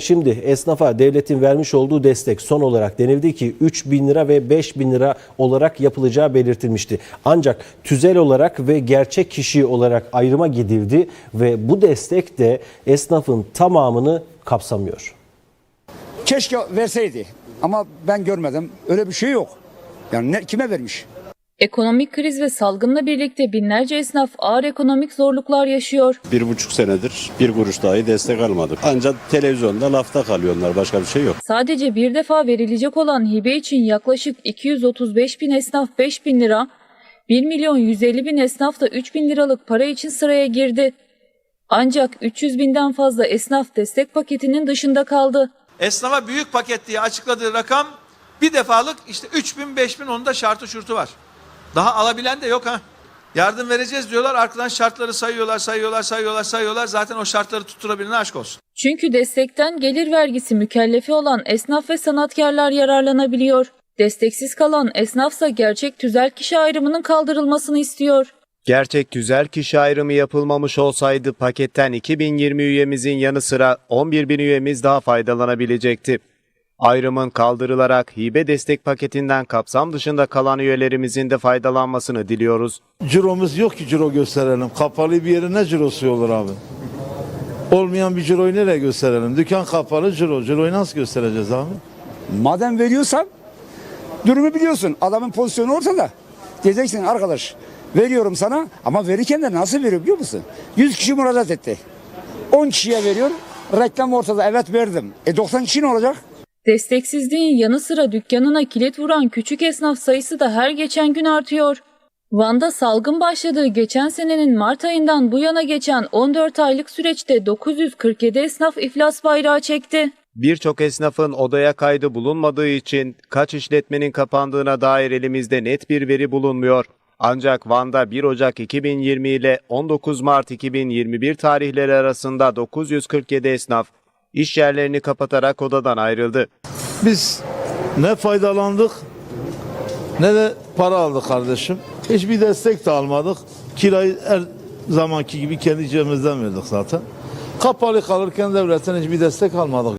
Şimdi esnafa devletin vermiş olduğu destek son olarak denildi ki 3 bin lira ve 5 bin lira olarak yapılacağı belirtilmişti. Ancak tüzel olarak ve gerçek kişi olarak ayrıma gidildi ve bu destek de esnafın tamamını kapsamıyor. Keşke verseydi ama ben görmedim. Öyle bir şey yok. Yani ne, kime vermiş? Ekonomik kriz ve salgınla birlikte binlerce esnaf ağır ekonomik zorluklar yaşıyor. Bir buçuk senedir bir kuruş dahi destek almadık. Ancak televizyonda lafta kalıyorlar. Başka bir şey yok. Sadece bir defa verilecek olan hibe için yaklaşık 235 bin esnaf 5 bin lira, 1 milyon 150 bin esnaf da 3 bin liralık para için sıraya girdi. Ancak 300 binden fazla esnaf destek paketinin dışında kaldı. Esnafa büyük paket diye açıkladığı rakam bir defalık işte 3000 5000 onun da şartı şurtu var. Daha alabilen de yok ha. Yardım vereceğiz diyorlar arkadan şartları sayıyorlar sayıyorlar sayıyorlar sayıyorlar zaten o şartları tutturabilene aşk olsun. Çünkü destekten gelir vergisi mükellefi olan esnaf ve sanatkarlar yararlanabiliyor. Desteksiz kalan esnafsa gerçek tüzel kişi ayrımının kaldırılmasını istiyor. Gerçek tüzel kişi ayrımı yapılmamış olsaydı paketten 2020 üyemizin yanı sıra 11 bin üyemiz daha faydalanabilecekti. Ayrımın kaldırılarak hibe destek paketinden kapsam dışında kalan üyelerimizin de faydalanmasını diliyoruz. Ciromuz yok ki ciro gösterelim. Kapalı bir yerin ne cirosu olur abi? Olmayan bir ciroyu nereye gösterelim? Dükkan kapalı ciro. Ciroyu nasıl göstereceğiz abi? Madem veriyorsan durumu biliyorsun. Adamın pozisyonu ortada. Diyeceksin arkadaş veriyorum sana ama verirken de nasıl veriyor biliyor musun? 100 kişi müracaat etti. 10 kişiye veriyor. Reklam ortada evet verdim. E 90 kişi ne olacak? Desteksizliğin yanı sıra dükkanına kilit vuran küçük esnaf sayısı da her geçen gün artıyor. Van'da salgın başladığı geçen senenin Mart ayından bu yana geçen 14 aylık süreçte 947 esnaf iflas bayrağı çekti. Birçok esnafın odaya kaydı bulunmadığı için kaç işletmenin kapandığına dair elimizde net bir veri bulunmuyor. Ancak Van'da 1 Ocak 2020 ile 19 Mart 2021 tarihleri arasında 947 esnaf iş yerlerini kapatarak odadan ayrıldı. Biz ne faydalandık ne de para aldık kardeşim. Hiçbir destek de almadık. Kirayı her zamanki gibi kendi cebimizden verdik zaten. Kapalı kalırken devletten hiçbir destek almadık.